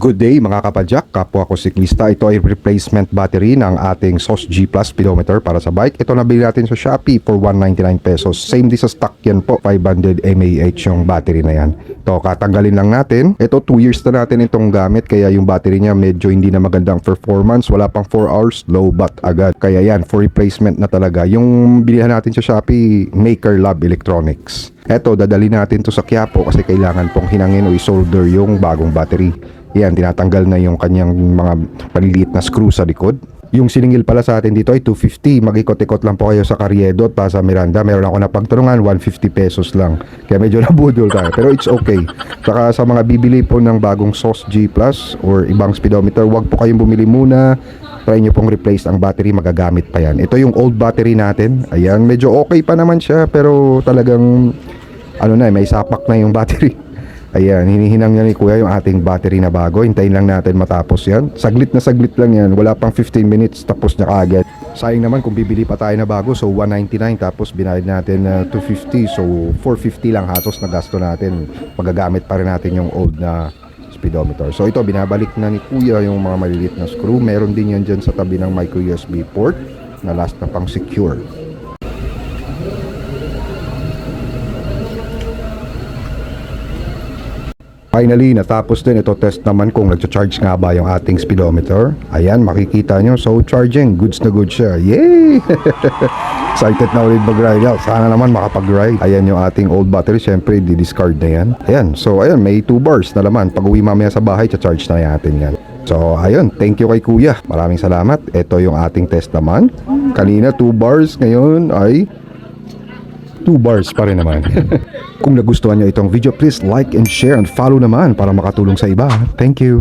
Good day mga kapadyak, kapwa ko siklista. Ito ay replacement battery ng ating SOS G Plus speedometer para sa bike. Ito nabili natin sa Shopee for 199 pesos. Same din sa stock yan po, 500 mAh yung battery na yan. Ito, katanggalin lang natin. Ito, 2 years na natin itong gamit, kaya yung battery niya medyo hindi na magandang performance. Wala pang 4 hours, low bat agad. Kaya yan, for replacement na talaga. Yung bilihan natin sa Shopee, Maker Lab Electronics. Eto, dadali natin to sa Quiapo kasi kailangan pong hinangin o isolder yung bagong battery. Yan, tinatanggal na yung kanyang mga maliliit na screw sa likod. Yung siningil pala sa atin dito ay 250. Mag-ikot-ikot lang po kayo sa Carriedo at pa sa Miranda. Meron ako na pagtanungan, 150 pesos lang. Kaya medyo nabudol tayo. Pero it's okay. Saka sa mga bibili po ng bagong SOS G Plus or ibang speedometer, wag po kayong bumili muna. Try nyo pong replace ang battery, magagamit pa yan. Ito yung old battery natin. Ayan, medyo okay pa naman siya. Pero talagang, ano na, may sapak na yung battery. Ayan, hinihinang niya ni Kuya yung ating battery na bago. Hintayin lang natin matapos yan. Saglit na saglit lang yan. Wala pang 15 minutes tapos na kaagad. Sayang naman kung bibili pa tayo na bago. So 199 tapos binayad natin na 250. So 450 lang hatos na gasto natin. Magagamit pa rin natin yung old na speedometer. So ito, binabalik na ni Kuya yung mga maliliit na screw. Meron din yan dyan sa tabi ng micro USB port na last na pang secure. Finally, natapos din ito test naman kung nagcha-charge nga ba yung ating speedometer. Ayan, makikita nyo. So, charging. Goods na goods siya. Yay! Excited na ulit mag-ride out. Sana naman makapag-ride. Ayan yung ating old battery. Siyempre, di-discard na yan. Ayan. So, ayan. May 2 bars na laman. Pag uwi mamaya sa bahay, cha-charge na natin yan. So, ayun. Thank you kay Kuya. Maraming salamat. Ito yung ating test naman. Kanina, 2 bars. Ngayon ay 2 bars pa rin naman. Kung nagustuhan nyo itong video, please like and share and follow naman para makatulong sa iba. Thank you.